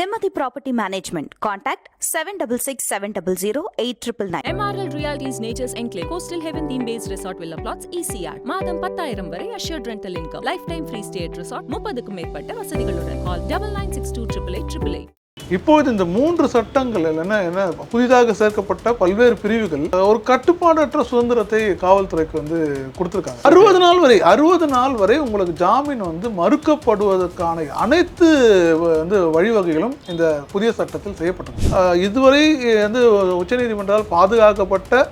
Nimati Property Management. Contact 766 700 8999. MRL Realty's Nature's Enclave, Coastal Heaven theme based resort villa plots, ECR. மாதம் பத்தாயிரம் வரை assured rental income. Lifetime free stay at resort, முப்பதுக்கும் மேற்பட்ட வசதிகளுடன். Call double nine six two triple eight triple eight. இப்போது இந்த மூன்று சட்டங்கள் என்ன என்ன புதிதாக சேர்க்கப்பட்ட பல்வேறு பிரிவுகள் ஒரு கட்டுப்பாடற்ற சுதந்திரத்தை காவல்துறைக்கு வந்து கொடுத்துருக்காங்க. அறுபது நாள் வரை அறுபது நாள் வரை உங்களுக்கு ஜாமீன் வந்து மறுக்கப்படுவதற்கான அனைத்து வந்து வழிவகைகளும் இந்த புதிய சட்டத்தில் செய்யப்பட்டது. இதுவரை வந்து உச்சநீதிமன்றால் பாதுகாக்கப்பட்ட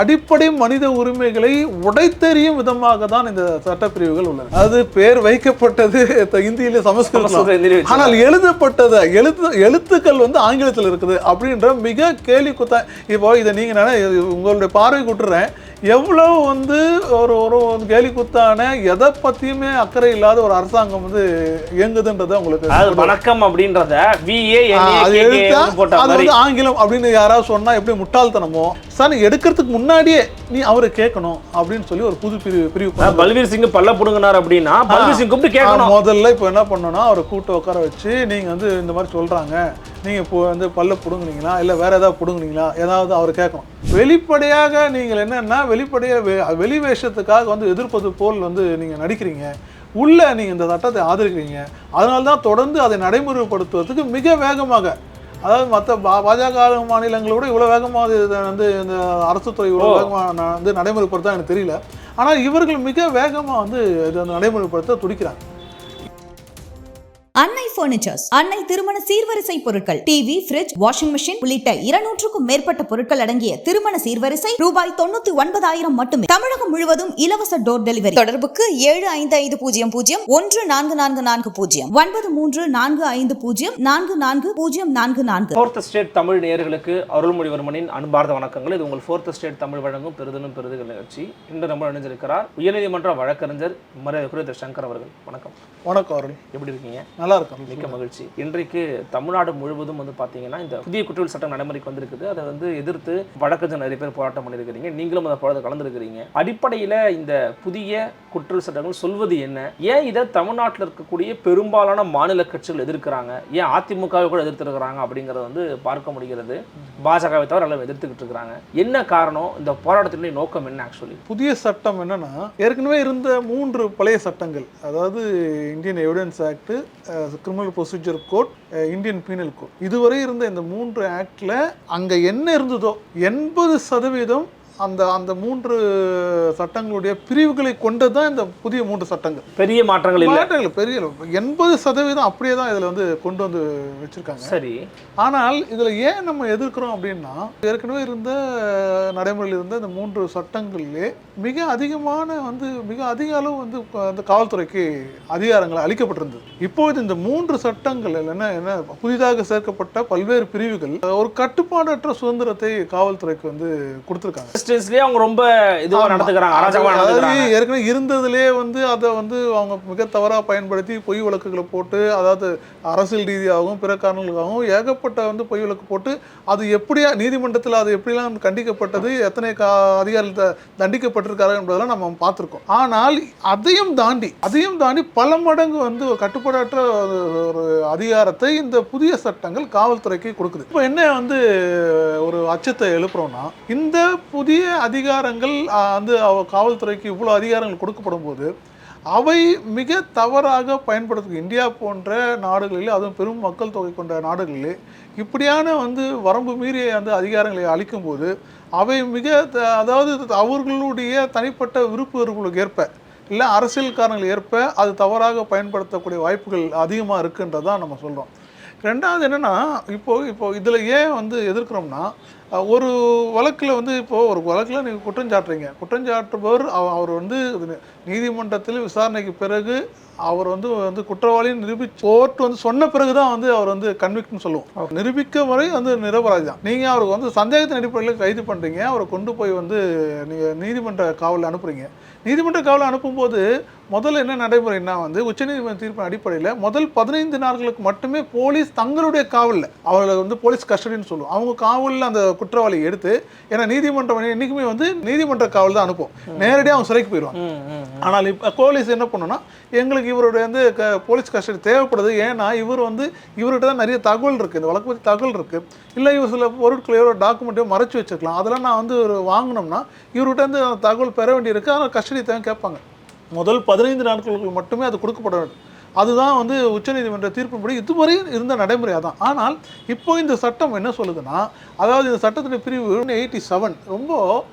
அடிப்படை மனித உரிமைகளை உடைத்தெறியும் விதமாக தான் இந்த சட்டப்பிரிவுகள் உள்ளன. அது பேர் வைக்கப்பட்டது இந்தியில சமஸ்கிருத சமஸ்கிருதம். ஆனால் எழுதப்பட்டது எழுத்து எழுத்துக்கள் வந்து ஆங்கிலத்தில் இருக்குது அப்படின்ற மிக கேலி குத்த இப்போ இதை நீங்கள் நினை உங்களுடைய பார்வை கூட்டுறேன். எவ்வளவு வந்து ஒரு ஒரு கேலி குத்தான எதை பற்றியுமே அக்கறை இல்லாத ஒரு அரசாங்கம் வந்து இயங்குதுன்றதை உங்களுக்கு வணக்கம் அப்படின்றத அது வந்து ஆங்கிலம் அப்படின்னு யாராவது சொன்னா எப்படி முட்டாள்தனமோ? சார் எடுக்கிறதுக்கு முன்னாடியே நீ அவரை கேட்கணும் அப்படின்னு சொல்லி ஒரு புது பிரிவு பிரிவு பல்வீர் சிங் பல்ல புடுங்கினார் அப்படின்னா பல்வீர் சிங் கூப்பிட்டு கேட்கணும். முதல்ல இப்போ என்ன பண்ணணும்னா அவரை கூட்ட உட்கார வச்சு நீங்கள் வந்து இந்த மாதிரி சொல்கிறாங்க நீங்கள் இப்போ வந்து பல்ல பிடுங்குனீங்களா? இல்லை வேற ஏதாவது பிடுங்குனீங்களா? ஏதாவது அவர் கேட்கணும். வெளிப்படையாக நீங்கள் என்னன்னா வெளிப்படையாக வெ- வெளி வேஷத்துக்காக வந்து எதிர்ப்பது போல் வந்து நீங்கள் நடிக்கிறீங்க. உள்ள நீங்கள் இந்த சட்டத்தை ஆதரிக்கிறீங்க. அதனால தான் தொடர்ந்து அதை நடைமுறைப்படுத்துவதற்கு மிக வேகமாக. அதாவது மற்ற பாஜக ஆளும் மாநிலங்களை விட இவ்வளோ வேகமாக இதை வந்து இந்த அரசு துறை இவ்வளோ வேகமாக வந்து நடைமுறைப்படுத்த எனக்கு தெரியல. ஆனால் இவர்கள் மிக வேகமாக வந்து இதை வந்து நடைமுறைப்படுத்த துடிக்கிறாங்க. அன்னை பர்னிச்சர்ஸ் அன்னை திருமண சீர்வரிசை பொருட்கள் டிவி ஃபிரிட்ஜ் வாஷிங் மிஷின் உள்ளிட்ட இருநூற்றுக்கும் மேற்பட்ட பொருட்கள் அடங்கிய திருமண சீர்வரிசை ரூபாய் தொண்ணூத்தி ஒன்பதாயிரம் மட்டுமே. தமிழகம் முழுவதும் இலவச டோர் டெலிவரி தொடர்புக்கு ஏழு ஐந்து ஐந்து பூஜ்ஜியம் பூஜ்ஜியம் ஒன்று நான்கு நான்கு நான்கு பூஜ்ஜியம். ஒன்பது மூன்று நான்கு ஐந்து பூஜ்ஜியம் நான்கு நான்கு பூஜ்ஜியம் நான்கு நான்கு. ஃபோர்த் ஸ்டேட் தமிழ் நேயர்களுக்கு அருள்மொழிவர்மனின் அன்பார்ந்த வணக்கங்கள். இது உங்கள் ஃபோர்த் ஸ்டேட் தமிழ் வழங்கும் பெருதலும் பெருதுகள் நிகழ்ச்சி. இன்று நம்ம இணைஞ்சிருக்கிறார் உயர்நீதிமன்ற வழக்கறிஞர் மரியாதைக்குரிய திரு சங்கர் அவர்கள். வணக்கம். வணக்கம் அருள். எப்படி இருக்கீங்க? நல்லா இருக்கும். மிக்க மகிழ்ச்சி. இன்றைக்கு தமிழ்நாடு முழுவதும் வந்து பார்த்தீங்கன்னா இந்த புதிய குற்றவியல் சட்டம் நடைமுறைக்கு வந்திருக்குது. அதை வந்து எதிர்த்து வழக்கறிஞர் நிறைய பேர் போராட்டம் பண்ணியிருக்கிறீங்க நீங்களும் அதை போராட்டம் கலந்துருக்கிறீங்க. அடிப்படையில் இந்த புதிய குற்றவியல் சட்டங்கள் சொல்வது என்ன? ஏன் இதை தமிழ்நாட்டில் இருக்கக்கூடிய பெரும்பாலான மாநில கட்சிகள் எதிர்க்கிறாங்க? ஏன் அதிமுகவை கூட எதிர்த்துருக்கிறாங்க அப்படிங்கிறத வந்து பார்க்க முடிகிறது. பாஜகவை தவிர எல்லாம் எதிர்த்துக்கிட்டு இருக்கிறாங்க. என்ன காரணம்? இந்த போராட்டத்தினுடைய நோக்கம் என்ன ஆக்சுவலி புதிய சட்டம் என்னன்னா ஏற்கனவே இருந்த மூன்று பழைய சட்டங்கள் அதாவது Indian evidence act criminal procedure code Indian penal code இதுவரை இருந்த இந்த மூன்று ஆக்டில் அங்க என்ன இருந்ததோ எண்பது சதவீதம் அந்த அந்த மூன்று சட்டங்களுடைய பிரிவுகளை கொண்டது தான் இந்த புதிய மூன்று சட்டங்கள். பெரிய மாற்றங்கள் இல்லை. மாற்றங்கள் பெரிய எண்பது சதவீதம் அப்படியே தான் இதில் வந்து கொண்டு வந்து வச்சிருக்காங்க. சரி. ஆனால் இதில் ஏன் நம்ம எதிர்க்கிறோம் அப்படின்னா ஏற்கனவே இருந்த நடைமுறையில் இருந்த இந்த மூன்று சட்டங்களிலே மிக அதிகமான வந்து மிக அதிக அளவு வந்து அந்த காவல்துறைக்கு அதிகாரங்கள் அளிக்கப்பட்டிருந்தது. இப்போது இந்த மூன்று சட்டங்கள் என்ன என்ன புதிதாக சேர்க்கப்பட்ட பல்வேறு பிரிவுகள் ஒரு கட்டுப்பாடற்ற சுதந்திரத்தை காவல்துறைக்கு வந்து கொடுத்துருக்காங்க. டிஸ்டன்ஸ்லயே அவங்க ரொம்ப இதுவா ஆமா. நடந்துக்கிறாங்க அராஜகமா அதாவது நடந்துக்கிறாங்க. ஏற்கனவே இருந்ததுலேயே வந்து அதை வந்து அவங்க மிக தவறாக பயன்படுத்தி பொய் வழக்குகளை போட்டு அதாவது அரசியல் ரீதியாகவும் பிற காரணங்களுக்காகவும் ஏகப்பட்ட வந்து பொய் வழக்கு போட்டு அது எப்படியா நீதிமன்றத்தில் அது எப்படிலாம் கண்டிக்கப்பட்டது எத்தனை கா அதிகாரிகள் த- தண்டிக்கப்பட்டிருக்காரு என்பதெல்லாம் நம்ம பார்த்துருக்கோம். ஆனால் அதையும் தாண்டி அதையும் தாண்டி பல மடங்கு வந்து கட்டுப்பாடற்ற ஒரு ஒரு அதிகாரத்தை இந்த புதிய சட்டங்கள் காவல்துறைக்கு கொடுக்குது. இப்போ என்ன வந்து ஒரு அச்சத்தை எழுப்புறோம்னா இந்த புதிய அதிகாரங்கள் வந்து அவ- காவல்துறைக்கு இவ்வளோ அதிகாரங்கள் கொடுக்கப்படும் போது அவை மிக தவறாக பயன்படுத்தும் இந்தியா போன்ற நாடுகளில் அதுவும் பெரும் மக்கள் தொகை கொண்ட நாடுகளிலே இப்படியான வந்து வரம்பு மீறிய அந்த அதிகாரங்களை அளிக்கும்போது அவை மிக த- அதாவது அவர்களுடைய தனிப்பட்ட விருப்பங்களுக்கு ஏற்ப இல்லை அரசியல் காரணங்கள் ஏற்ப அது தவறாக பயன்படுத்தக்கூடிய வாய்ப்புகள் அதிகமாக இருக்குன்றதான் நம்ம சொல்கிறோம் ரெண்டாவது என்னன்னா இப்போ இப்போது இதில் ஏன் வந்து எதிர்க்கிறோம்னா ஒரு வழக்கில் வந்து இப்போ ஒரு வழக்கில் நீங்கள் குற்றம் சாட்டுறீங்க. குற்றம் சாட்டுபவர் அவ- அவர் வந்து நீதிமன்றத்தில் விசாரணைக்கு பிறகு அவர் வந்து வந்து குற்றவாளின்னு நிரூபி கோர்ட் வந்து சொன்ன பிறகு தான் வந்து அவர் வந்து கன்விக்ட்னு சொல்லுவோம். அவர் நிரூபிக்க வரை வந்து நிரபராதி தான். நீங்கள் அவருக்கு வந்து சந்தேகத்தின் அடிப்படையில் கைது பண்ணுறீங்க அவரை கொண்டு போய் வந்து நீங்கள் நீதிமன்ற காவலில் அனுப்புறீங்க. நீதிமன்ற காவலில் அனுப்பும்போது முதல்ல என்ன நடைமுறைன்னா வந்து உச்சநீதிமன்ற தீர்ப்பின் அடிப்படையில் முதல் பதினைந்து நாட்களுக்கு மட்டுமே போலீஸ் தங்களுடைய காவலில் அவர்களை வந்து போலீஸ் கஸ்டடின்னு சொல்லுவோம். அவங்க காவலில் அந்த குற்றவாளி எடுத்து ஏன்னா நீதிமன்றம் என்றைக்குமே வந்து நீதிமன்ற காவல் தான் அனுப்பும். நேரடியாக அவங்க சிறைக்கு போயிடுவாங்க. ஆனால் இப்போ போலீஸ் என்ன பண்ணுன்னா எங்களுக்கு இவருடைய வந்து க போலீஸ் கஸ்டடி தேவைப்படுது. ஏன்னா இவர் வந்து இவர்கிட்ட தான் நிறைய தகவல் இருக்குது இந்த வழக்கு பற்றி தகவல் இருக்குது இல்லை இவர் சில பொருட்களையோ டாக்குமெண்ட்டையோ மறைச்சு வச்சிருக்கலாம். அதெல்லாம் நான் வந்து வாங்கினோம்னா இவர்கிட்ட அந்த தகவல் பெற வேண்டியிருக்கு. ஆனால் கஸ்டடி தேவை கேட்பாங்க. முதல் பதினைந்து நாட்களுக்கு மட்டுமே அது கொடுக்கப்பட வேண்டும். அதுதான் வந்து உச்சநீதிமன்ற தீர்ப்பின்படி இதுவரை இருந்த நடைமுறை அதான் ஆனால் இப்போ இந்த சட்டம் என்ன சொல்லுதுன்னா அதாவது இந்த சட்டத்தின் பிரிவு எயிட்டி செவன் ரொம்ப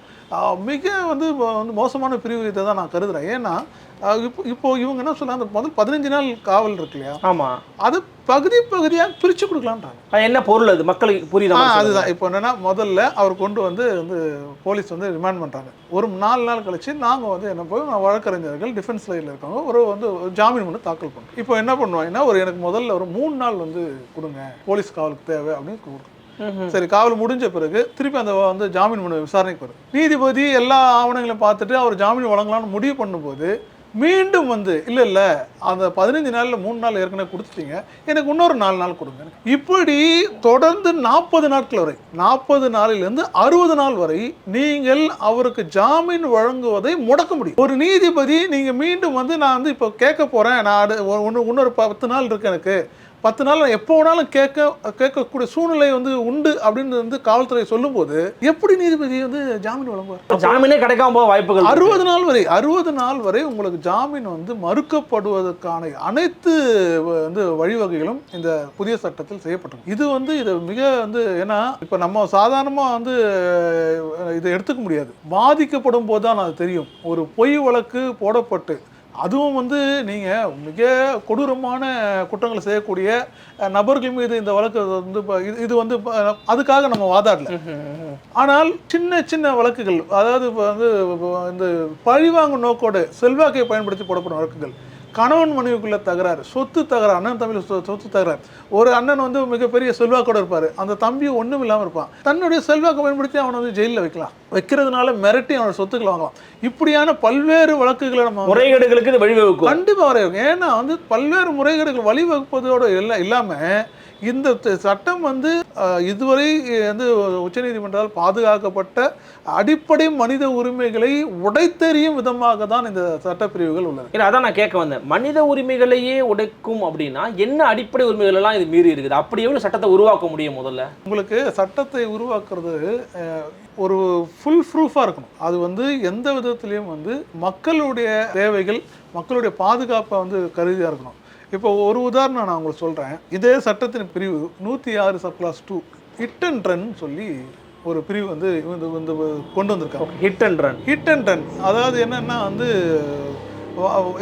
மிக வந்து வந்து மோசமான பிரிவு இதை தான் நான் கருதுறேன். ஏன்னா இப்போ இப்போ இவங்க என்ன சொல்றாங்க அந்த முதல் பதினஞ்சு நாள் காவல் இருக்கு இல்லையா? ஆமா. அது பகுதி பகுதியாக பிரித்து கொடுக்கலான்றாங்க. என்ன பொருள் அது? மக்களுக்கு சொல்லுங்க. அதுதான். இப்போ என்னன்னா முதல்ல அவர் கொண்டு வந்து வந்து போலீஸ் வந்து ரிமாண்ட் பண்ணுறாங்க ஒரு நாலு நாள் கழிச்சு நாங்கள் வந்து என்ன போய் நான் வழக்கறிஞர்கள் டிஃபென்ஸ் லைனில் இருக்கவங்க ஒரு வந்து ஜாமீன் ஒன்று தாக்கல் பண்ணுறோம் இப்போ என்ன பண்ணுவாங்கன்னா ஒரு எனக்கு முதல்ல ஒரு மூணு நாள் வந்து கொடுங்க போலீஸ் காவலுக்கு தேவை அப்படின்னு கொடுக்கும். சரி காவல் முடிஞ்ச பிறகு திருப்பி அந்த வந்து ஜாமீன் மனு விசாரணைக்கு வரும். நீதிபதி எல்லா ஆவணங்களையும் பார்த்துட்டு அவர் ஜாமீன் வழங்கலாம்னு முடிவு பண்ணும்போது மீண்டும் வந்து இல்லை இல்லை அந்த பதினஞ்சு நாளில் மூணு நாள் ஏற்கனவே கொடுத்துட்டீங்க. எனக்கு இன்னொரு நாலு நாள் கொடுங்க. இப்படி தொடர்ந்து நாற்பது நாட்கள் வரை நாற்பது நாளிலிருந்து அறுபது நாள் வரை நீங்கள் அவருக்கு ஜாமீன் வழங்குவதை முடக்க முடியும். ஒரு நீதிபதி நீங்கள் மீண்டும் வந்து நான் வந்து இப்போ கேட்க போகிறேன் நான் ஒன்று இன்னொரு பத்து நாள் இருக்கு எனக்கு. பத்து நாள் எப்போ வேணாலும் கேட்க கேட்கக்கூடிய சூழ்நிலை வந்து உண்டு அப்படின்னு வந்து காவல்துறை சொல்லும்போது எப்படி நீதிபதி வந்து ஜாமீன் வழங்குவார்? ஜாமீனே கிடைக்காம போக வாய்ப்புகள். அறுபது நாள் வரை அறுபது நாள் வரை உங்களுக்கு ஜாமீன் வந்து மறுக்கப்படுவதற்கான அனைத்து வந்து வழிவகைகளும் இந்த புதிய சட்டத்தில் செய்யப்பட்டிருக்கு. இது வந்து இது மிக வந்து ஏன்னா இப்போ நம்ம சாதாரணமாக வந்து இதை எடுத்துக்க முடியாது. பாதிக்கப்படும் போது தான் அது தெரியும். ஒரு பொய் வழக்கு போடப்பட்டு அதுவும் வந்து நீங்கள் மிக கொடூரமான குற்றங்களை செய்யக்கூடிய நபர்கள் மீது இந்த வழக்கு வந்து இது இது வந்து அதுக்காக நம்ம வாதாடல. ஆனால் சின்ன சின்ன வழக்குகள் அதாவது இப்போ வந்து இந்த பழிவாங்கும் நோக்கோடு செல்வாக்கை பயன்படுத்தி போடப்படும் வழக்குகள் கணவன் மனைவிக்குள்ள தகராறு சொத்து தகராறு அண்ணன் தம்பி சொத்து தகராறு. ஒரு அண்ணன் வந்து மிகப்பெரிய செல்வாக்கோட இருப்பார். அந்த தம்பி ஒன்றும் இல்லாமல் இருப்பான். தன்னுடைய செல்வாக்கை பயன்படுத்தி அவனை வந்து ஜெயிலில் வைக்கலாம். வைக்கிறதுனால மிரட்டி அவனோட சொத்துக்களை வாங்கலாம். இப்படியான பல்வேறு வழக்குகளை நம்ம முறைகேடுகளுக்கு இது வழிவகுக்கும். கண்டிப்பாக வரையும் ஏன்னா வந்து பல்வேறு முறைகேடுகள் வழிவகுப்பதோடு இல்லை இல்லாமல் இந்த சட்டம் வந்து இதுவரை வந்து உச்சநீதிமன்றத்தால் பாதுகாக்கப்பட்ட அடிப்படை மனித உரிமைகளை உடைத்தெறியும் விதமாக தான் இந்த சட்டப்பிரிவுகள் உள்ளது இல்ல அதான் நான் கேட்க வந்தேன். மனித உரிமைகளையே உடைக்கும் அப்படின்னா என்ன அடிப்படை உரிமைகள் எல்லாம் இது மீறி இருக்குது? அப்படி எவ்வளவு சட்டத்தை உருவாக்க முடியும் முதல்ல? உங்களுக்கு சட்டத்தை உருவாக்குறது ஒரு ஃபுல் ப்ரூஃபாக இருக்கணும். அது வந்து எந்த விதத்துலேயும் வந்து மக்களுடைய தேவைகள் மக்களுடைய பாதுகாப்பை வந்து கருதியாக இருக்கணும். இப்போ ஒரு உதாரணம் நான் உங்களுக்கு சொல்கிறேன் இதே சட்டத்தின் பிரிவு நூற்றி ஆறு subclause two hit and run சொல்லி ஒரு பிரிவு வந்து இந்த இந்த கொண்டு வந்திருக்காங்க. Hit and run hit and run அதாவது என்னன்னா வந்து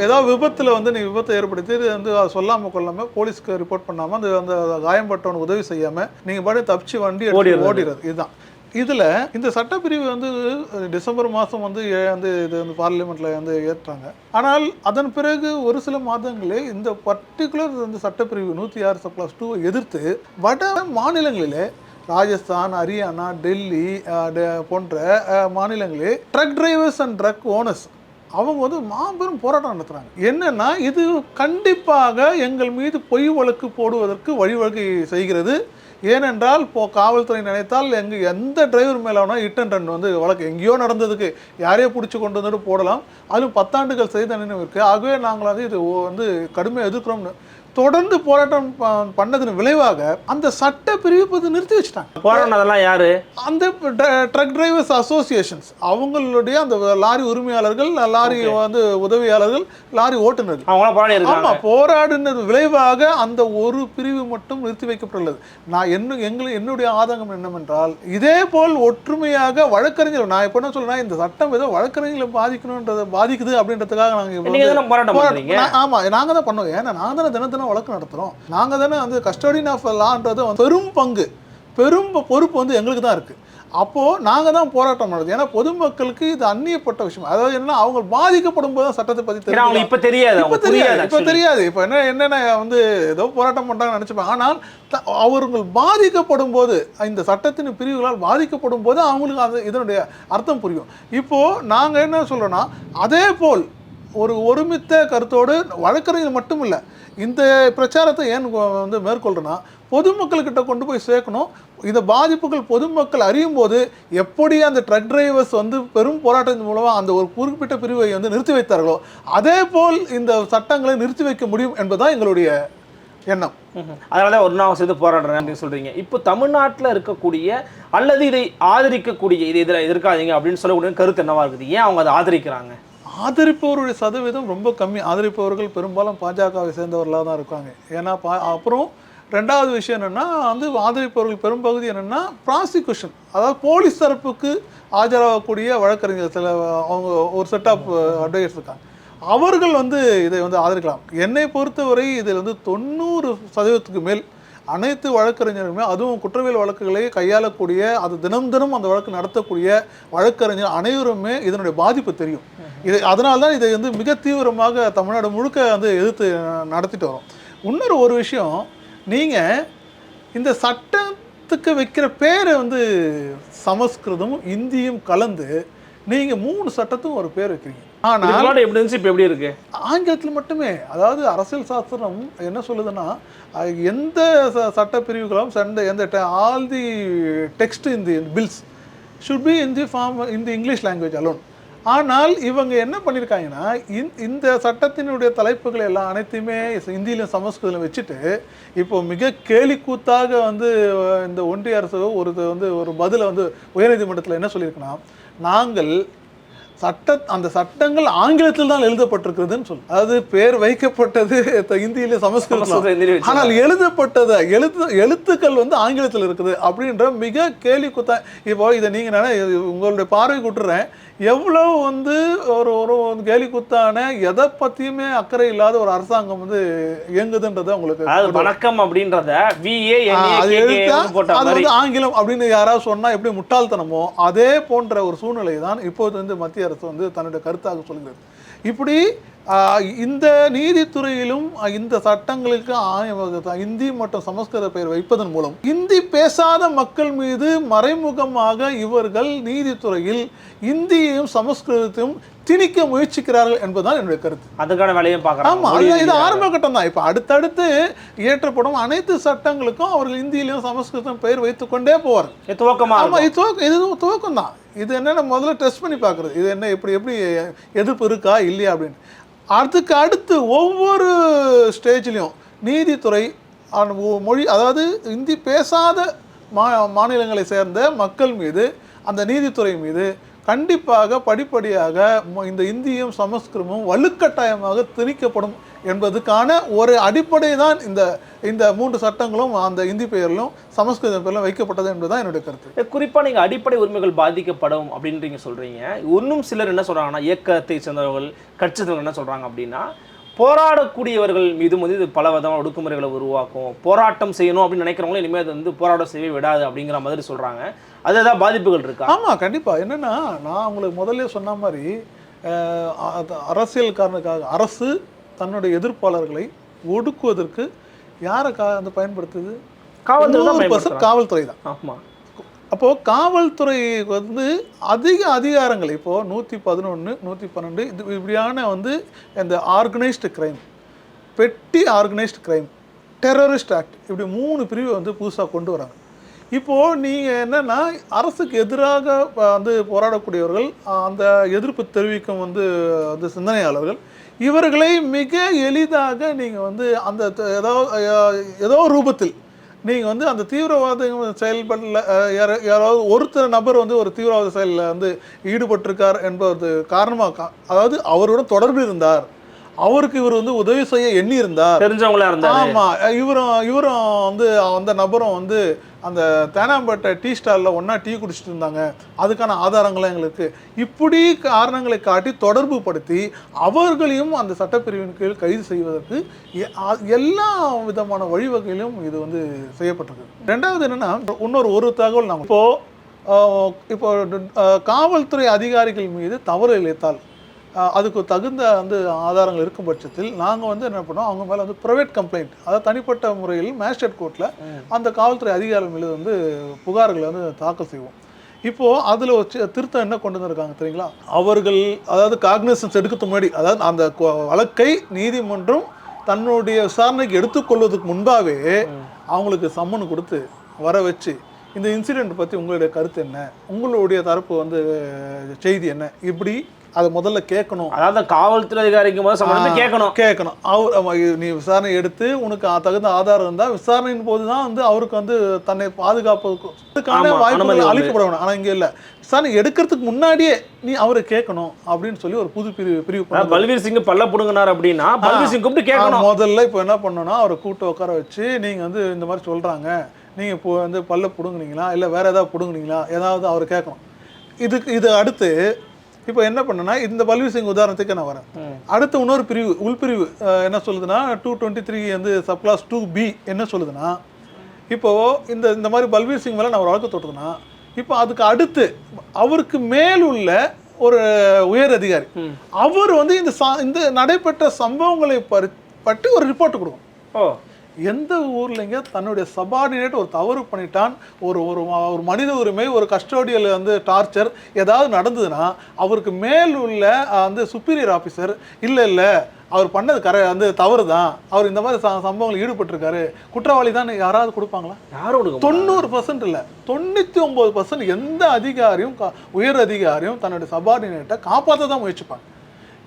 ஏதாவது விபத்தில் வந்து நீ விபத்தை ஏற்படுத்தி இது வந்து அதை சொல்லாமல் கொள்ளாமல் போலீஸ்க்கு ரிப்போர்ட் பண்ணாமல் அந்த அந்த காயம்பட்டவனுக்கு உதவி செய்யாமல் நீங்கள் பாட்டு தப்பிச்சு வண்டி. ஓடிடுறது. இதுதான். இதில் இந்த சட்டப்பிரிவு வந்து டிசம்பர் மாதம் வந்து ஏ- வந்து இது வந்து பார்லிமெண்ட்டில் வந்து ஏற்றாங்க. ஆனால் அதன் பிறகு ஒரு சில மாதங்களே இந்த பர்டிகுலர் இந்த சட்டப்பிரிவு நூற்றி ஆறு சப்ளாஸ் டூவை எதிர்த்து வட மாநிலங்களிலே ராஜஸ்தான் ஹரியானா டெல்லி டெ- போன்ற மாநிலங்களில் மாநிலங்களே truck drivers and truck owners அவங்க வந்து மாபெரும் போராட்டம் நடத்துகிறாங்க என்னன்னா இது கண்டிப்பாக எங்கள் மீது பொய் வழக்கு போடுவதற்கு வழிவகை செய்கிறது. ஏனென்றால் இப்போ காவல்துறை நினைத்தால் எங்க எந்த டிரைவர் மேலே வேணால் ஹிட் அண்ட் ரன் வந்து வழக்கு. எங்கேயோ நடந்ததுக்கு. யாரையோ பிடிச்சி கொண்டு வந்துட்டு போடலாம். அதுவும் பத்தாண்டுகள் செய்த நினைவு இருக்குது ஆகவே நாங்கள் வந்து இது வந்து கடுமையாக எதிர்க்கிறோம்னு தொடர்ந்து போராட்டம் பண்ணதன் விளைவாக அந்த சட்ட பிரிவு நிறுத்தி வச்சுட்டாங்க. போராட்டம் அதெல்லாம் யாரு? அந்த ட்ரக் டிரைவர்ஸ் அசோசியேஷன்ஸ் அவங்களுடைய அந்த லாரி உரிமையாளர்கள் லாரி வந்து உதவியாளர்கள் லாரி ஓட்டுநர்கள். ஆமா போராடினது விளைவாக அந்த ஒரு பிரிவு மட்டும் நிறுத்தி வைக்கப்பட்டுள்ளது. நான் என்ன எங்களை என்னுடைய ஆதங்கம் என்னவென்றால் இதே போல் ஒற்றுமையாக வழக்கறிஞர் நான் இப்போ என்ன சொல்றேன் இந்த சட்டம் ஏதோ வழக்கறிஞர்களை பாதிக்கணுன்றதை பாதிக்குது அப்படின்றதுக்காக நாங்க இப்ப நீங்க வந்து தானே போராட்டம் போராட்டம் பண்றீங்க? நான் ஆமா நாங்க தான் பண்ணுவோம் ஏன்னா நாங்க தானே தினம் தினம் வழக்கு நடத்துறோம். நாங்க தானே வந்து கஸ்டடின் ஆஃப் லான்றது பெரும் பங்கு. பெரும் பொறுப்பு வந்து எங்களுக்கு தான் இருக்கு. அப்போ நாங்க தான் போராட்டம் நடத்தும் ஏன்னா பொதுமக்களுக்கு இது அந்நியப்பட்ட விஷயம். அதாவது என்ன அவங்க பாதிக்கப்படும் போது தான் சட்டத்தை ஏன்னா அவங்களுக்கு இப்ப தெரியாது. இப்ப தெரியாது இப்ப. தெரியாது. இப்ப என்ன என்னென்ன வந்து ஏதோ போராட்டம் பண்றாங்கன்னு நினைச்சுப்பாங்க. ஆனால் அவர்கள் பாதிக்கப்படும் போது இந்த சட்டத்தின் பிரிவுகளால் பாதிக்கப்படும் போது அவங்களுக்கு அது இதனுடைய அர்த்தம் புரியும். இப்போ நாங்க என்ன சொல்றோம்னா அதே போல் ஒரு ஒருமித்த கருத்தோடு வழக்கறிஞர் மட்டும் இல்லை இந்த பிரச்சாரத்தை ஏன் வந்து மேற்கொள்றேன்னா பொதுமக்கள்கிட்ட கொண்டு போய் சேர்க்கணும். இந்த பாதிப்புகள் பொதுமக்கள் அறியும் போது எப்படி அந்த ட்ரக் டிரைவர்ஸ் வந்து பெரும் போராட்டத்தின் மூலமாக அந்த ஒரு குறிப்பிட்ட பிரிவை வந்து நிறுத்தி வைத்தார்களோ அதே போல் இந்த சட்டங்களை நிறுத்தி வைக்க முடியும் என்பதுதான் எங்களுடைய எண்ணம். அதனால தான் ஒரு நாள் சேர்ந்து போராடுறேன் அப்படின்னு சொல்றீங்க. இப்போ தமிழ்நாட்டில் இருக்கக்கூடிய அல்லது இதை ஆதரிக்கக்கூடிய இதை எதிராக எதிர்க்காதீங்க அப்படின்னு சொல்லக்கூடிய கருத்து என்னவா இருக்குது? ஏன் அவங்க அதை ஆதரிக்கிறாங்க? ஆதரிப்பவருடைய சதவீதம் ரொம்ப கம்மி. ஆதரிப்பவர்கள் பெரும்பாலும் பாஜகவை சேர்ந்தவர்களாக தான் இருக்காங்க. ஏன்னா பா அப்புறம் ரெண்டாவது விஷயம் என்னென்னா வந்து ஆதரிப்பவர்கள் பெரும்பகுதி என்னென்னா ப்ராசிக்யூஷன் அதாவது போலீஸ் தரப்புக்கு ஆஜராகக்கூடிய வழக்கறிஞர் சில அவங்க ஒரு செட் ஆஃப் அட்வைஸ் இருக்காங்க. அவர்கள் வந்து இதை வந்து ஆதரிக்கலாம். என்னை பொறுத்தவரை இதில் வந்து தொண்ணூறு சதவீதத்துக்கு மேல் அனைத்து வழக்கறிஞருமே அதுவும் குற்றவியல் வழக்குகளை கையாளக்கூடிய அது தினம் தினம் அந்த வழக்கு நடத்தக்கூடிய வழக்கறிஞர் அனைவருமே இதனுடைய பாதிப்பு தெரியும். இது அதனால தான் இதை வந்து மிக தீவிரமாக தமிழ்நாடு முழுக்க வந்து எதிர்த்து நடத்திட்டு வரோம். இன்னொரு ஒரு விஷயம் நீங்கள் இந்த சட்டத்துக்கு வைக்கிற பேரை வந்து சமஸ்கிருதமும் இந்தியும் கலந்து நீங்கள் மூணு சட்டத்துக்கும் ஒரு பேர் வைக்கிறீங்க. ஆனால் இருந்துச்சு? இப்போ எப்படி இருக்கு? ஆங்கிலத்தில் மட்டுமே அதாவது அரசியல் சாஸ்திரம் என்ன சொல்லுதுன்னா எந்த ச- சட்ட பிரிவுகளும் சண்ட எந்த all the text in the bills should be in the form in the English language alone ஆனால் இவங்க என்ன பண்ணியிருக்காங்கன்னா இந்த- சட்டத்தினுடைய தலைப்புகள் எல்லாம் அனைத்தையுமே இந்தியிலும் சமஸ்கிருதம் வச்சுட்டு இப்போ மிக கேலிக்கூத்தாக வந்து அஹ், இந்த ஒன்றிய அரசு ஒரு வந்து ஒரு பதிலை வந்து உயர்நீதிமன்றத்தில் என்ன சொல்லியிருக்குன்னா நாங்கள் சட்ட அந்த சட்டங்கள் ஆங்கிலத்தில் தான் எழுதப்பட்டிருக்கிறதுன்னு சொல்லு. அதாவது பேர் வைக்கப்பட்டது இந்தியில சமஸ்கிருத சமஸ்கிருதம். ஆனால் எழுதப்பட்டது எழுத்து எழுத்துக்கள் வந்து ஆங்கிலத்தில் இருக்குது அப்படின்ற மிக கேலி குத்தா இப்போ இதை நீங்கள் நினை உங்களுடைய பார்வை விட்டுறேன் எவ்வளவு வந்து ஒரு ஒரு கேலி குத்தான எதை பற்றியுமே அக்கறை இல்லாத ஒரு அரசாங்கம் வந்து இயங்குதுன்றதை உங்களுக்கு வணக்கம் அப்படின்றத அது அது வந்து ஆங்கிலம் அப்படின்னு யாராவது சொன்னா எப்படி முட்டாள்தனமோ அதே போன்ற ஒரு சூழ்நிலை தான் இப்போது வந்து மத்திய அரசு வந்து தன்னுடைய கருத்தாக சொல்கிறது இப்படி இந்த நீதித்துறையிலும் இந்த சட்டங்களுக்கு ஆய- இந்தி மற்றும் சமஸ்கிருத பெயர் வைப்பதன் மூலம் இந்தி பேசாத மக்கள் மீது மறைமுகமாக இவர்கள் நீதித்துறையில் இந்தியையும் சமஸ்கிருதத்தையும் திணிக்க முயற்சிக்கிறார்கள் என்பதுதான் என்னுடைய கருத்து. அதுக்கான வேலையும் ஆமா பார்க்குறாங்க அதுதான் இது ஆரம்ப கட்டம் தான் இப்போ அடுத்தடுத்து இயற்றப்படும் அனைத்து சட்டங்களுக்கும் அவர்கள் இந்தியிலையும் சமஸ்கிருதம் பெயர் வைத்துக் கொண்டே போவார் துவக்கமா ஆமா இருக்கும். இது துவக்கம் இது துவக்கம் தான் இது என்னென்ன முதல்ல டெஸ்ட் பண்ணி பார்க்குறது? இது என்ன எப்படி எப்படி எதிர்ப்பு இருக்கா இல்லையா அப்படின்னு. அதுக்கு அடுத்து ஒவ்வொரு ஸ்டேஜ்லேயும் நீதித்துறை மொழி அதாவது இந்தி பேசாத மா மாநிலங்களை சேர்ந்த மக்கள் மீது அந்த நீதித்துறை மீது கண்டிப்பாக படிப்படியாக இந்த இந்தியும் சமஸ்கிருதமும் வலுக்கட்டாயமாக திணிக்கப்படும் என்பதுக்கான ஒரு அடிப்படை தான் இந்த இந்த மூன்று சட்டங்களும் அந்த இந்தி பெயரிலும் சமஸ்கிருத பெயரிலும் வைக்கப்பட்டது என்பதுதான் என்னுடைய கருத்து. குறிப்பா நீங்க அடிப்படை உரிமைகள் பாதிக்கப்படும் அப்படின்றீங்க சொல்றீங்க. இன்னும் சிலர் என்ன சொல்றாங்கன்னா இயக்கத்தை சேர்ந்தவர்கள் கட்சி சேர்ந்தவர்கள் என்ன சொல்றாங்க அப்படின்னா போராடக்கூடியவர்கள் மீதும் வந்து இது பல விதமான ஒடுக்குமுறைகளை உருவாக்கும். போராட்டம் செய்யணும் அப்படின்னு நினைக்கிறவங்களும் இனிமேல் அது வந்து போராட்டம் செய்யவே விடாது அப்படிங்கிற மாதிரி சொல்றாங்க. அது ஏதாவது பாதிப்புகள் இருக்கா? ஆமா கண்டிப்பா. என்னன்னா நான் உங்களுக்கு முதல்ல சொன்ன மாதிரி அரசியல் காரணக்காக அரசு தன்னுடைய எதிர்ப்பாளர்களை ஒடுக்குவதற்கு யாரை கா வந்து பயன்படுத்துது? காவல்துறை தான் 100% பயன்படுத்துறாங்க. காவல்துறை தான். ஆமா. அப்போ காவல்துறை வந்து அதிக அதிகாரங்கள் இப்போ நூற்றி பதினொன்று நூற்றி பன்னெண்டு இது இப்படியான வந்து இந்த organised crime petty organised crime terrorist act இப்படி மூணு பிரிவை வந்து புதுசாக கொண்டு வராங்க. இப்போது நீங்கள் என்னென்னா அரசுக்கு எதிராக வந்து போராடக்கூடியவர்கள் அந்த எதிர்ப்பு தெரிவிக்கும் வந்து வந்து சிந்தனையாளர்கள் இவர்களை மிக எளிதாக நீங்கள் வந்து அந்த ஏதோ ஏதோ ரூபத்தில் நீங்கள் வந்து அந்த தீவிரவாத செயல்படல யார- யாராவது ஒருத்தர் நபர் வந்து ஒரு தீவிரவாத செயலில் வந்து ஈடுபட்டிருக்கார் என்பது காரணமாக அதாவது அவருடன் தொடர்பு இருந்தார். அவருக்கு இவர் வந்து உதவி செய்ய எண்ணி இருந்தார் தெரிஞ்சவங்களா இருந்தாரு. ஆமா இவரும் இவரும் வந்து அந்த நபரும் வந்து அந்த தேனாம்பேட்டை டீ ஸ்டாலில் ஒன்றா டீ குடிச்சிட்டு இருந்தாங்க அதுக்கான ஆதாரங்களும் எங்களுக்கு. இப்படி காரணங்களை காட்டி தொடர்பு படுத்தி அவர்களையும் அந்த சட்டப்பிரிவின் கீழ் கைது செய்வதற்கு எ- எல்லா விதமான வழிவகையிலும் இது வந்து செய்யப்பட்டிருக்கு. ரெண்டாவது என்னென்னா இன்னொரு ஒரு தகவல் நாங்கள் இப்போது இப்போ காவல்துறை அதிகாரிகள் மீது தவறு இழைத்தால் அதுக்கு தகுந்த வந்து ஆதாரங்கள் இருக்கும் பட்சத்தில் நாங்கள் வந்து என்ன பண்ணோம் அவங்க மேலே வந்து ப்ரைவேட் கம்ப்ளைண்ட் அதாவது தனிப்பட்ட முறையில் மேஜிஸ்ட்ரேட் கோர்ட்டில் அந்த காவல்துறை அதிகாரிகள் மீது வந்து புகார்களை வந்து தாக்கல் செய்வோம். இப்போ அதில் வச்சு திருத்தம் என்ன கொண்டு வந்திருக்காங்க தெரியுங்களா? அவர்கள் அதாவது காக்னிசன்ஸ் எடுக்கிறதுக்கு முன்னாடி அதாவது அந்த வழக்கை நீதிமன்றம் தன்னுடைய விசாரணைக்கு எடுத்துக்கொள்வதற்கு முன்பாகவே அவங்களுக்கு சம்மன் கொடுத்து வர வச்சு இந்த இன்சிடெண்ட் பற்றி உங்களுடைய கருத்து என்ன? உங்களுடைய தரப்பு வந்து செய்தி என்ன? இப்படி அதை முதல்ல கேட்கணும். அதாவது காவல்துறை அதிகாரிக்கு முதல் சம்பளம் கேட்கணும். கேட்கணும். அவர் நீ விசாரணை எடுத்து உனக்கு தகுந்த ஆதாரம் இருந்தால் விசாரணையின் போது தான் வந்து அவருக்கு வந்து தன்னை பாதுகாப்புக்கான உண்டு. அளிக்கப்பட வேணும். ஆனால் இங்கே இல்லை. விசாரணை எடுக்கிறதுக்கு முன்னாடியே நீ அவரை கேட்கணும் அப்படின்னு சொல்லி ஒரு புது பிரிவு பிரிவு பல்வீர் சிங் பல்ல புடுங்கினார் அப்படின்னா பல்வீர் சிங் கூப்பிட்டு கேட்கணும். முதல்ல இப்போ என்ன பண்ணணும்னா அவரை கூப்பிட்டு உட்கார வச்சு நீங்கள் வந்து இந்த மாதிரி சொல்கிறாங்க நீங்கள் இப்போ வந்து பல்ல பிடுங்குனீங்களா? இல்லை வேற ஏதாவது பிடுங்குனீங்களா? ஏதாவது அவர் கேட்கணும். இதுக்கு இது அடுத்து இப்போ என்ன பண்ணுன்னா இந்த பல்வீர் சிங் உதாரணத்துக்கு நான் வரேன். அடுத்து இன்னொரு பிரிவு உள்பிரிவு என்ன சொல்லுதுன்னா டூ டுவெண்ட்டி த்ரீ வந்து சப்ளாஸ் டூ பி என்ன சொல்லுதுன்னா இப்போ இந்த இந்த மாதிரி பல்வீர் சிங் மேலே நான் ஒரு வழக்கு தொட்டதுன்னா இப்போ அதுக்கு அடுத்து அவருக்கு மேல் உள்ள ஒரு உயர் அதிகாரி அவர் வந்து இந்த இந்த நடைபெற்ற சம்பவங்களை பற்றி ஒரு ரிப்போர்ட் கொடுக்கும் ஓ. எந்த ஊர்லங்க தன்னுடைய சபார்டினேட் ஒரு தவறு பண்ணிட்டான் ஒரு ஒரு ஒரு மனித உரிமை ஒரு கஸ்டோடியல் வந்து டார்ச்சர் ஏதாவது நடந்ததுன்னா அவருக்கு மேல் உள்ள வந்து சுப்பீரியர் ஆஃபீஸர் இல்லை இல்லை அவர் பண்ணது கரை வந்து தவறு தான் அவர் இந்த மாதிரி ச- சம்பவங்கள் ஈடுபட்டிருக்காரு குற்றவாளி தான் யாராவது கொடுப்பாங்களா? யாரும் தொண்ணூறு பர்சன்ட் இல்லை. தொண்ணூற்றி ஒம்பது பர்சன்ட் எந்த அதிகாரியும் உயர் அதிகாரியும் தன்னுடைய சபார்டினேட்டை காப்பாற்ற தான் முயற்சிப்பாங்க.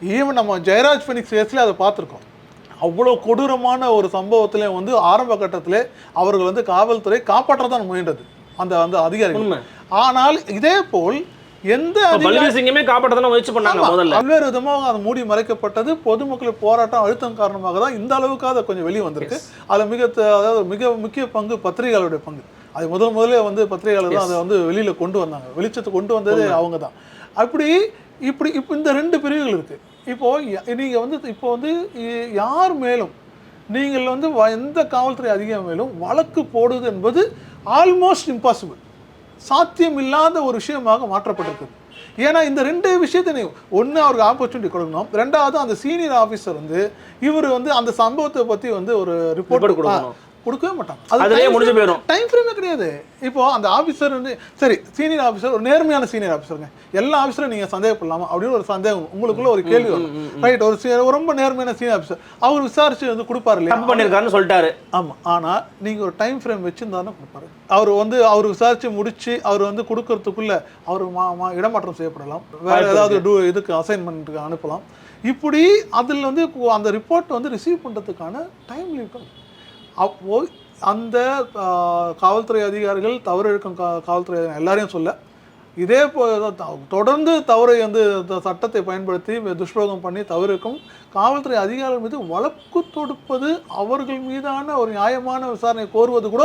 ஈவன் நம்ம ஜெயராஜ் ஃபெனிக்ஸ் கேஸ்லேயே அதை பார்த்துருக்கோம். அவ்வளோ கொடூரமான ஒரு சம்பவத்திலே வந்து ஆரம்ப கட்டத்திலே அவர்கள் வந்து காவல்துறை காப்பாற்ற தான் முயன்றது. அந்த அந்த அதிகாரிகள். ஆனால் இதே போல் எந்த சிங்கமே காப்பாற்ற முயற்சி பண்ணாங்க முதல்ல. பல்வேறு விதமாக அது மூடி மறைக்கப்பட்டது. பொதுமக்கள் போராட்டம் அழுத்தம் காரணமாக தான் இந்த அளவுக்கு அதை கொஞ்சம் வெளியே வந்திருக்கு. அதில் மிக அதாவது மிக முக்கிய பங்கு பத்திரிகையாளருடைய பங்கு. அது முதல் முதல்ல வந்து பத்திரிகையாளர் தான் அதை வந்து வெளியில் கொண்டு வந்தாங்க. வெளிச்சத்தை கொண்டு வந்ததே அவங்க தான் அப்படி இப்படி இப்போ இந்த ரெண்டு பிரிவுகள் இருக்கு. இப்போ ய- நீங்க வந்து இப்போ வந்து யார் மேலும் நீங்கள் வந்து எந்த காவல்துறை அதிகாரி மேலும் வழக்கு போடுவது என்பது ஆல்மோஸ்ட் இம்பாசிபிள் சாத்தியம் இல்லாத ஒரு விஷயமாக மாற்றப்பட்டிருக்குது ஏன்னா இந்த ரெண்டு விஷயத்தை நீ ஒன்று அவருக்கு ஆப்பர்ச்சுனிட்டி கொடுக்கணும் ரெண்டாவது அந்த சீனியர் ஆஃபீஸர் வந்து இவர் வந்து அந்த சம்பவத்தை பற்றி வந்து ஒரு ரிப்போர்ட் கொடுக்கணும். கொடுக்கவே மாட்டாங்க அதுலயே முடிஞ்சு போயிடும். டைம் ஃப்ரேமே கிடையாது. இப்போ அந்த ஆஃபீஸர் வந்து சரி சீனியர் ஆஃபீஸர் ஒரு நேர்மையான சீனியர் ஆஃபீஸருங்க எல்லா ஆஃபீஸரும் நீங்கள் சந்தேகப்படலாமா? அப்படின்னு ஒரு சந்தேகம். உங்களுக்குள்ள ஒரு கேள்வி வரும். ரைட் ஒரு ரொம்ப நேர்மையான சீனியர் ஆஃபீஸர் அவர் விசாரிச்சு வந்து கொடுப்பாரு இல்லையா? தப்பு பண்ணிருக்காருன்னு சொல்லிட்டாரு. ஆமாம் ஆனால் நீங்கள் ஒரு டைம் ஃப்ரேம் வச்சுருந்தாருன்னு கொடுப்பாரு. அவர் வந்து அவர் விசாரித்து முடிச்சு அவர் வந்து கொடுக்கறதுக்குள்ள அவர் இடமாற்றம் செய்யப்படலாம். வேற ஏதாவது டூ இதுக்கு அசைன்மெண்ட்டுக்கு அனுப்பலாம். இப்படி அதில் வந்து அந்த ரிப்போர்ட் வந்து ரிசீவ் பண்ணுறதுக்கான டைம் லிமிட் அப்போ அந்த காவல்துறை அதிகாரிகள் தவறு இழுக்கும் கா காவல்துறை எல்லாரையும் சொல்ல. இதே போ தொடர்ந்து தவறை வந்து சட்டத்தை பயன்படுத்தி துஷ்பிரயோகம் பண்ணி தவறுக்கும் காவல்துறை அதிகாரிகள் மீது வழக்கு தொடுப்பது அவர்கள் மீதான ஒரு நியாயமான விசாரணை கோருவது கூட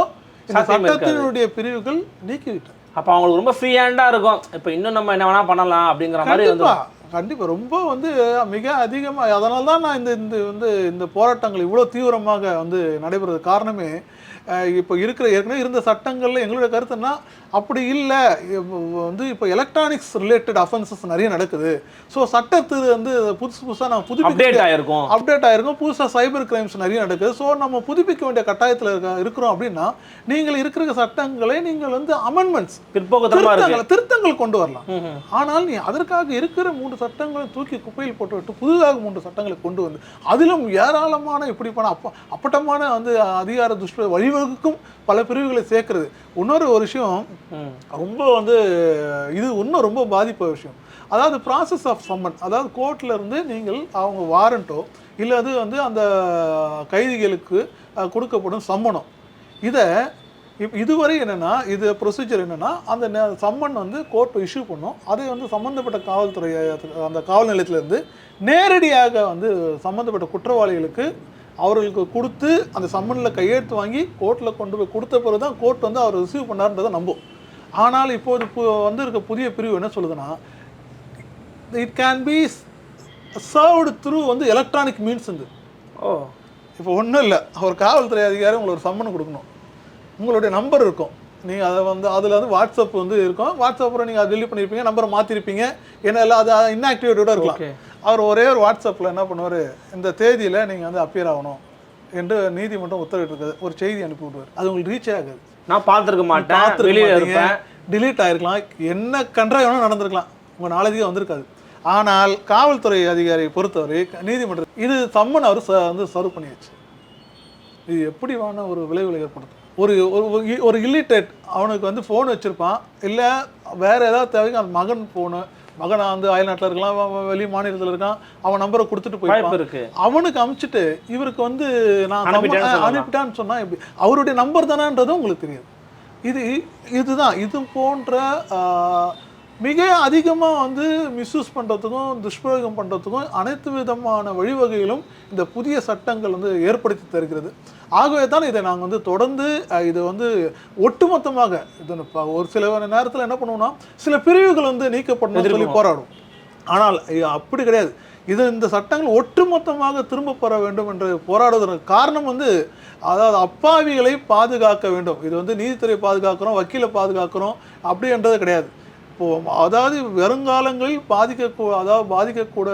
இந்த. சட்டத்தினுடைய பிரிவுகள் நீக்கிவிட்டது. அப்ப அவங்களுக்கு ரொம்ப ஃப்ரீ ஹேண்டா இருக்கும். இப்ப இன்னும் நம்ம என்ன வேணா பண்ணலாம் அப்படிங்கிற மாதிரி வந்து கண்டிப்பாக ரொம்ப வந்து மிக அதிகமாக அதனால தான் நான் இந்த இந்த வந்து இந்த போராட்டங்கள் இவ்வளோ தீவிரமாக வந்து நடைபெறது காரணமே இப்போ இருக்கிற ஏற்கனவே இருந்த சட்டங்கள்ல எங்களுடைய கருத்துன்னா அப்படி இல்லை. வந்து இப்போ எலக்ட்ரானிக்ஸ் ரிலேட்டட் அஃபென்சஸ் நிறைய நடக்குது. ஸோ சட்டத்து வந்து புதுசு புதுசாக நான் புதுப்பிக்க அப்டேட் ஆயிருக்கும். அப்டேட் ஆயிருக்கும். புதுசாக சைபர் கிரைம்ஸ் நிறைய நடக்குது. ஸோ நம்ம புதுப்பிக்க வேண்டிய கட்டாயத்தில் இருக்க இருக்கிறோம் அப்படின்னா நீங்கள் இருக்கிற சட்டங்களை நீங்கள் வந்து அமெண்ட்மெண்ட்ஸ் திருத்தங்கள் திருத்தங்கள் கொண்டு வரலாம். ஆனால் நீ அதற்காக இருக்கிற மூன்று சட்டங்களை தூக்கி குப்பையில் போட்டுவிட்டு புதிதாக மூன்று சட்டங்களை கொண்டு வந்து அதிலும் ஏராளமான இப்படிப்பட்ட அப்ப அப்பட்டமான வந்து அதிகார துஷ்பிர வழிவகுக்கும் பல பிரிவுகளை சேர்க்கிறது. இன்னொரு ஒரு விஷயம். ரொம்ப வந்து இது இன்னும் ரொம்ப பாதிப்பு விஷயம். அதாவது ப்ராசஸ் ஆஃப் சம்மன் அதாவது கோர்ட்ல இருந்து நீங்கள் அவங்க வாரண்ட்டோ இல்லை அது வந்து அந்த கைதிகளுக்கு கொடுக்கப்படும் சம்மனம் இதை இதுவரை என்னன்னா இது ப்ரொசீஜர் என்னன்னா அந்த சம்மன் வந்து கோர்ட் இஷ்யூ பண்ணும். அதை வந்து சம்மந்தப்பட்ட காவல்துறை அந்த காவல் நிலையத்திலேருந்து நேரடியாக வந்து சம்மந்தப்பட்ட குற்றவாளிகளுக்கு அவர்களுக்கு கொடுத்து அந்த சம்மனில் கையெழுத்து வாங்கி கோர்ட்டில் கொண்டு போய் கொடுத்த பிறகு தான் கோர்ட் வந்து அவர் ரிசீவ் பண்ணார்ன்றதை நம்பும் ஆனால் இப்போது பு வந்து இருக்க புதிய பிரிவு என்ன சொல்லுதுன்னா it can be served through வந்து எலக்ட்ரானிக் மீன்ஸ் வந்து ஓ. இப்போ ஒன்றும் இல்லை ஒரு காவல்துறை அதிகாரி உங்களுக்கு ஒரு சம்மன் கொடுக்கணும். உங்களுடைய நம்பர் இருக்கும். நீங்கள் அதை வந்து அதில் வந்து வாட்ஸ்அப் வந்து இருக்கும். வாட்ஸ்அப்பில் நீங்கள் அதை டெலிட் பண்ணியிருப்பீங்க நம்பரை மாற்றிருப்பீங்க ஏன்னா இல்லை அது இன்ஆக்டிவேட்டோட இருக்கலாம். அவர் ஒரே ஒரு வாட்ஸ்அப்பில் என்ன பண்ணுவார் இந்த தேதியில் நீங்கள் வந்து அப்பியர் ஆகணும் என்று நீதிமன்றம் உத்தரவிட்டிருக்குது ஒரு செய்தி அனுப்பி விடுவார். அது உங்களுக்கு ரீச் ஆகாது. நான் பார்த்திருக்க மாட்டேன். பார்த்திருக்க delete ஆயிருக்கலாம். என்ன கன்றா வேணால் நடந்திருக்கலாம். உங்கள் நாலேஜுக்கு வந்திருக்காது. ஆனால் காவல்துறை அதிகாரி பொறுத்தவரை நீதிமன்றம் இது சம்மன் அவர் வந்து சர்வ் பண்ணியாச்சு. இது எப்படி வேணா ஒரு விளைவுகளை ஏற்படுத்தும். ஒரு ஒரு இல்லிட்டேட் அவனுக்கு வந்து ஃபோன் வச்சுருப்பான். இல்லை வேறு ஏதாவது தேவைக்கு அந்த மகன் ஃபோனு மகன் வந்து அயல்நாட்டில் இருக்கலாம் வெளி மாநிலத்தில் இருக்கான் அவன் நம்பரை கொடுத்துட்டு போயிருப்பான். இருக்கு. அவனுக்கு அமுச்சிட்டு இவருக்கு வந்து நான் அனுப்பிட்டேன்னு சம்ம- சொல்லலாம். அனுப்பிட்டான்னு சொன்னா எப்படி? அவருடைய நம்பர் தானன்றதும் உங்களுக்கு தெரியாது இது இதுதான். இது போன்ற மிக அதிகமாக வந்து மிஸ்யூஸ் பண்ணுறதுக்கும் துஷ்பிரயோகம் பண்ணுறதுக்கும் அனைத்து விதமான வழிவகைகளும் இந்த புதிய சட்டங்கள் வந்து ஏற்படுத்தி தருகிறது. ஆகவே தான் இதை நாங்கள் வந்து தொடர்ந்து இது வந்து ஒட்டுமொத்தமாக இது ஒரு சில நேரத்தில் என்ன பண்ணுவோம்னா சில பிரிவுகள் வந்து நீக்கப்படணும்னு சொல்லி. போராடும் ஆனால் அப்படி கிடையாது. இது இந்த சட்டங்கள் ஒட்டுமொத்தமாக திரும்ப பெற வேண்டும் என்று போராடுவதற்கு காரணம் வந்து அதாவது அப்பாவிகளை பாதுகாக்க வேண்டும். இது வந்து நீதித்துறை பாதுகாக்கிறோம் வக்கீலை பாதுகாக்கிறோம் அப்படின்றது கிடையாது. இப்போ அதாவது வருங்காலங்களில் பாதிக்க அதாவது பாதிக்கக்கூட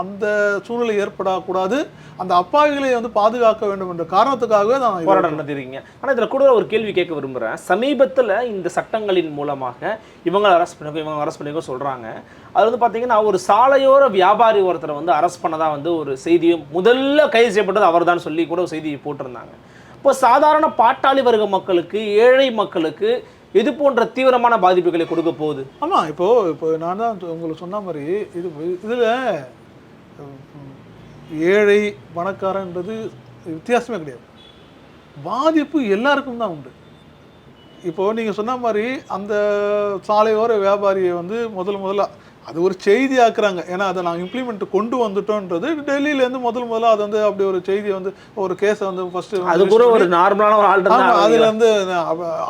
அந்த சூழ்நிலை ஏற்படக்கூடாது. அந்த அப்பாவிகளை வந்து பாதுகாக்க வேண்டும் என்ற காரணத்துக்காகவே நான் போராட்டம் நடத்திருக்கீங்க. ஆனால் இதில் கூட ஒரு கேள்வி கேட்க விரும்புகிறேன் சமீபத்தில் இந்த சட்டங்களின் மூலமாக இவங்களை அரெஸ்ட் பண்ணிக்கோ இவங்க அரெஸ்ட் பண்ணிக்கோ சொல்கிறாங்க அது வந்து பார்த்தீங்கன்னா ஒரு சாலையோர வியாபாரி ஒருத்தரை வந்து அரெஸ்ட் பண்ணதா வந்து ஒரு செய்தியும் முதல்ல கைது செய்யப்பட்டது அவர் சொல்லி கூட ஒரு செய்தி போட்டிருந்தாங்க. இப்போ சாதாரண பாட்டாளி வர்க்க மக்களுக்கு ஏழை மக்களுக்கு இது போன்ற தீவிரமான பாதிப்புகளை கொடுக்க போகுது. ஆமாம் இப்போ இப்போ நான் தான் உங்களுக்கு சொன்ன மாதிரி இது இதில் ஏழை பணக்காரன்றது வித்தியாசமே கிடையாது. பாதிப்பு எல்லாருக்கும் தான் உண்டு. இப்போ நீங்கள் சொன்ன மாதிரி அந்த சாலையோர வியாபாரியை வந்து முதல் முதலாக அது ஒரு செய்தி ஆக்குறாங்க. ஏன்னா அதை நாங்கள் இம்ப்ளிமெண்ட் கொண்டு வந்துட்டோன்றது டெல்லியிலேருந்து முதல் முதல்ல அது வந்து அப்படி ஒரு செய்தியை வந்து ஒரு கேஸை வந்து ஃபஸ்ட்டு அது கூட ஒரு நார்மலான ஒரு ஆமா, அதுல வந்து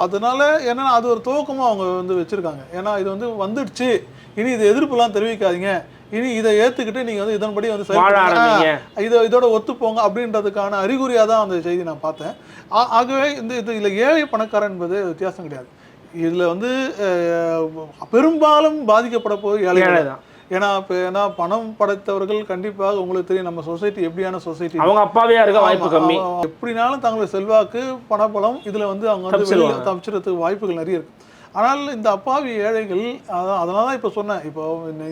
அதனால என்னன்னா அது ஒரு துவக்கமா அவங்க வந்து வச்சிருக்காங்க. ஏன்னா இது வந்து வந்துடுச்சு. இனி இது எதிர்ப்புலாம் தெரிவிக்காதீங்க. இனி இதை ஏத்துக்கிட்டு நீங்க வந்து இதன்படி வந்து இதை இதோட ஒத்துப்போங்க அப்படின்றதுக்கான அறிகுறியா தான் அந்த செய்தி நான் பார்த்தேன். ஆகவே இந்த இது இதுல ஏழை பணக்காரன் என்பது வித்தியாசம் கிடையாது. இதுல வந்து பெரும்பாலும் பாதிக்கப்பட போய் ஏழை தான். ஏன்னா இப்போ ஏன்னா பணம் படைத்தவர்கள் கண்டிப்பாக உங்களுக்கு தெரியும் நம்ம சொசைட்டி எப்படியான சொசைட்டி அவங்க அப்பாவியா இருக்க வாய்ப்பு கம்மி. எப்படினாலும் தங்களுடைய செல்வாக்கு பணபலம் இதுல வந்து அவங்க வந்து. தப்பிச்சிறதுக்கு வாய்ப்புகள் நிறைய இருக்கு ஆனால் இந்த அப்பாவி ஏழைகள் அதான் அதனால தான் இப்போ சொன்னேன் இப்போ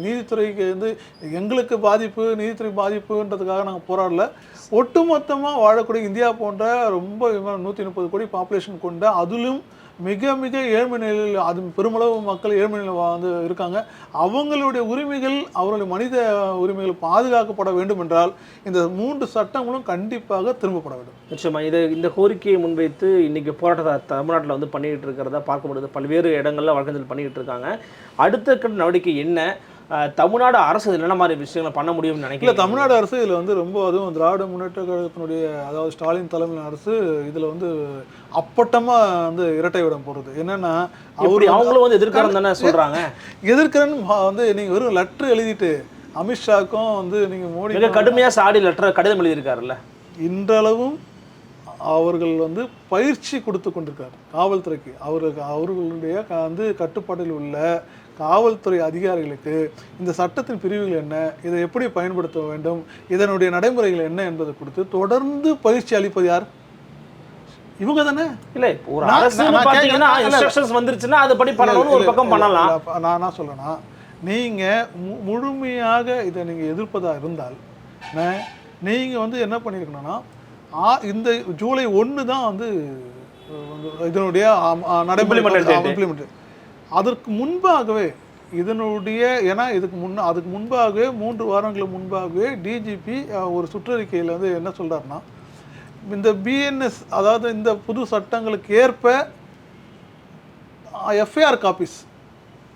நீதித்துறைக்கு வந்து எங்களுக்கு பாதிப்பு நீதித்துறை பாதிப்புன்றதுக்காக நாங்கள் போராடல ஒட்டுமொத்தமாக வாழக்கூடிய இந்தியா போன்ற ரொம்ப நூற்றி முப்பது கோடி பாப்புலேஷன் கொண்ட அதிலும் மிக மிக ஏழ்மை நிலையில் அது பெருமளவு மக்கள் ஏழ்மை நிலையில் வந்து இருக்காங்க. அவங்களுடைய உரிமைகள் அவர்களுடைய மனித உரிமைகள் பாதுகாக்கப்பட வேண்டும் என்றால் இந்த மூன்று சட்டங்களும் கண்டிப்பாக திரும்பப்பட வேண்டும். நிச்சயமாக இது இந்த கோரிக்கையை முன்வைத்து இன்றைக்கி போராட்டத்தை தமிழ்நாட்டில் வந்து பண்ணிக்கிட்டு இருக்கிறதா பார்க்க முடியுது. பல்வேறு இடங்களில் வழக்கத்தில் பண்ணிக்கிட்டு இருக்காங்க. அடுத்த கட்ட நடவடிக்கை என்ன? தமிழ்நாடு அரசு இதுல என்ன மாதிரி விஷயங்களை பண்ண முடியும்னு நினைக்கிறேன் தமிழ்நாடு அரசு இதில் வந்து ரொம்ப அதுவும் திராவிட முன்னேற்ற கழகத்தினுடைய அதாவது ஸ்டாலின் தலைமையிலான அரசு இதில் வந்து அப்பட்டமாக வந்து இரட்டை விடம் போடுறது. என்னன்னா அவரு அவங்களும் வந்து எதிர்க்கிறோம் தானே சொல்றாங்க. எதிர்க்கிறேன்னு வந்து நீங்கள் வெறும் லெட்ரு எழுதிட்டு அமித்ஷாக்கும் வந்து நீங்கள் மோடி மிக கடுமையா சாடி லெட்டர் கடிதம் எழுதியிருக்காருல்ல. இன்றளவும் அவர்கள் வந்து பயிற்சி கொடுத்து கொண்டிருக்கார் காவல்துறைக்கு. அவர்களுக்கு அவர்களுடைய வந்து கட்டுப்பாட்டில் உள்ள காவல்துறை அதிகாரிகளுக்கு இந்த சட்டத்தின் பிரிவுகள் என்ன இதை எப்படி பயன்படுத்த வேண்டும் இதனுடைய நடைமுறைகள் என்ன என்பதை கொடுத்து தொடர்ந்து பயிற்சி அளிப்பது யார்? இவங்க தானே? இல்ல ஒரு பாத்தீங்கன்னா. இன்ஸ்ட்ரக்ஷன்ஸ் வந்துருச்சுன்னா ஒரு பக்கம் பண்ணலாம். நான் என்ன சொல்றேன்னா நீங்க முழுமையாக இதை நீங்க எதிர்ப்பதா இருந்தால் நீங்க வந்து என்ன பண்ணிருக்கணும்னா இந்த ஜூலை ஒன்று தான் வந்து இதனுடைய நடைமுறை implement. அதற்கு முன்பாகவே இதனுடைய ஏன்னா இதுக்கு முன்ன அதுக்கு முன்பாகவே மூன்று வாரங்களுக்கு முன்பாகவே டிஜிபி ஒரு சுற்றறிக்கையில் வந்து என்ன சொல்கிறாருன்னா இந்த பிஎன்எஸ் அதாவது இந்த புது சட்டங்களுக்கு ஏற்ப எஃப்ஐஆர் காப்பீஸ்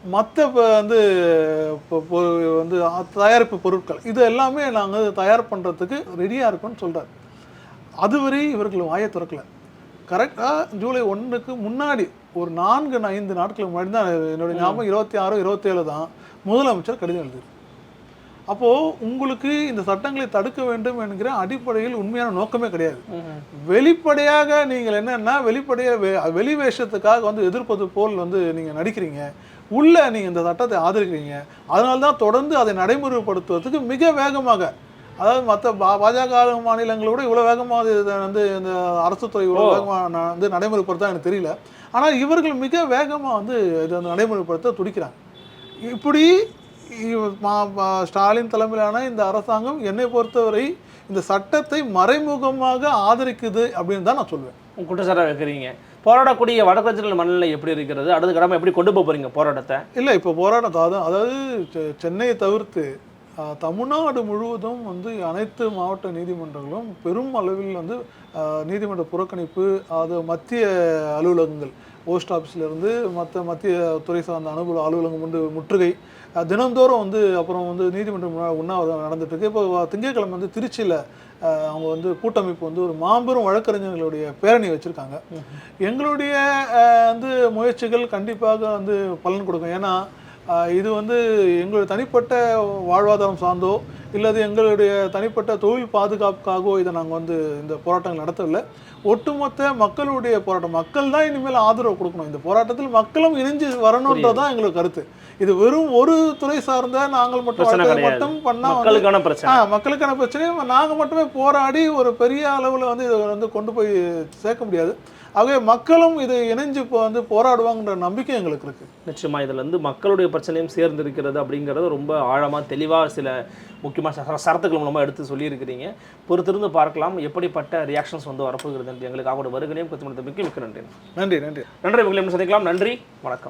மற்ற வந்து வந்து தயாரிப்பு பொருட்கள் இது எல்லாமே நாங்கள் தயார் பண்ணுறதுக்கு ரெடியாக இருக்கோம்னு சொல்கிறார் அதுவரை இவர்கள் வாயை திறக்கலை. கரெக்டாக ஜூலை ஒன்றுக்கு முன்னாடி ஒரு நான்கு ஐந்து நாட்களுக்கு முன்னாடி தான் என்னுடைய ஞாபகம் இருபத்தி ஆறு இருபத்தேழு தான் முதலமைச்சர் கடிதம் எழுதிரு. அப்போது உங்களுக்கு இந்த சட்டங்களை தடுக்க வேண்டும் என்கிற அடிப்படையில் உண்மையான நோக்கமே கிடையாது. வெளிப்படையாக நீங்கள் என்னன்னா வெளிப்படையாக வெ- வெளி வேஷத்துக்காக வந்து எதிர்ப்பது போல் வந்து நீங்கள் நடிக்கிறீங்க. உள்ள நீங்கள் இந்த சட்டத்தை ஆதரிக்கிறீங்க. அதனால தான் தொடர்ந்து அதை நடைமுறைப்படுத்துவதற்கு மிக வேகமாக அதாவது மற்ற பாஜக ஆளும் மாநிலங்களை விட இவ்வளோ வேகமாக இதை வந்து இந்த அரசு துறை இவ்வளோ. வேகமாக நான் வந்து நடைமுறைப்படுத்தா எனக்கு தெரியல. ஆனால் இவர்கள் மிக வேகமாக வந்து இதை வந்து நடைமுறைப்படுத்த துடிக்கிறாங்க. இப்படி ஸ்டாலின் தலைமையிலான இந்த அரசாங்கம் என்னை பொறுத்தவரை இந்த சட்டத்தை மறைமுகமாக ஆதரிக்குது அப்படின்னு தான் நான் சொல்லுவேன் உங்க குற்றச்சாட்டை வைக்கிறீங்க போராடக்கூடிய வடக்கட்சிகள் மனநிலை எப்படி இருக்கிறது? அடுத்த கடமை எப்படி கொண்டு போக போறீங்க போராட்டத்தை? இல்லை இப்போ போராட்டம் அதாவது அதாவது சென்னையை தவிர்த்து தமிழ்நாடு முழுவதும் வந்து அனைத்து மாவட்ட நீதிமன்றங்களும் பெரும் அளவில் வந்து நீதிமன்ற புறக்கணிப்பு அது மத்திய அலுவலகங்கள் போஸ்ட் ஆஃபீஸ்லேருந்து மற்ற மத்திய துறை சார்ந்த அனுபவ அலுவலகம் வந்து முற்றுகை. தினந்தோறும் வந்து அப்புறம் வந்து நீதிமன்றம் உண்ணாவிரதம் நடந்துட்டு இருக்கு இப்போ திங்கட்கிழமை வந்து திருச்சியில் அவங்க வந்து கூட்டமைப்பு வந்து ஒரு மாபெரும் வழக்கறிஞர்களுடைய பேரணி வச்சுருக்காங்க. எங்களுடைய வந்து முயற்சிகள் கண்டிப்பாக வந்து பலன் கொடுக்கும். ஏன்னா இது வந்து எங்களுடைய தனிப்பட்ட வாழ்வாதாரம் சார்ந்தோ இல்லது எங்களுடைய தனிப்பட்ட தொழில் பாதுகாப்புக்காகவோ இதை நாங்கள் வந்து இந்த போராட்டங்கள் நடத்தவில்லை. ஒட்டுமொத்த மக்களுடைய போராட்டம் மக்கள் தான் இனிமேல் ஆதரவு கொடுக்கணும். இந்த போராட்டத்தில் மக்களும் இணைஞ்சு வரணுன்றது தான் எங்களுக்கு கருத்து. இது வெறும் ஒரு துறை சார்ந்த நாங்கள் மட்டும் பிரச்சனை. மட்டும் பண்ணா மக்களுக்கான பிரச்சனை. மக்களுக்கான பிரச்சனையை நாங்கள் மட்டுமே போராடி ஒரு பெரிய அளவில் வந்து இதை வந்து கொண்டு போய் சேர்க்க முடியாது. ஆகவே மக்களும் இதை இணைஞ்சு இப்போ வந்து போராடுவாங்கன்ற நம்பிக்கை எங்களுக்கு இருக்கு. நிச்சயமா இதுல இருந்து மக்களுடைய பிரச்சனையும் சேர்ந்து இருக்கிறது அப்படிங்கிறது ரொம்ப ஆழமா தெளிவா சில முக்கியமான சர- சரத்துக்கள் மூலமா எடுத்து சொல்லியிருக்கிறீங்க. பொறுத்திருந்து பார்க்கலாம் எப்படிப்பட்ட ரியாக்ஷன்ஸ் வந்து வரப்போகிறது என்று எங்களுக்கு அவங்களோட வருகனையும் குத்துமணத்தை மிக்க மிக்க நன்றி. நன்றி நன்றி. நன்றி உங்களை சந்திக்கலாம். நன்றி வணக்கம்.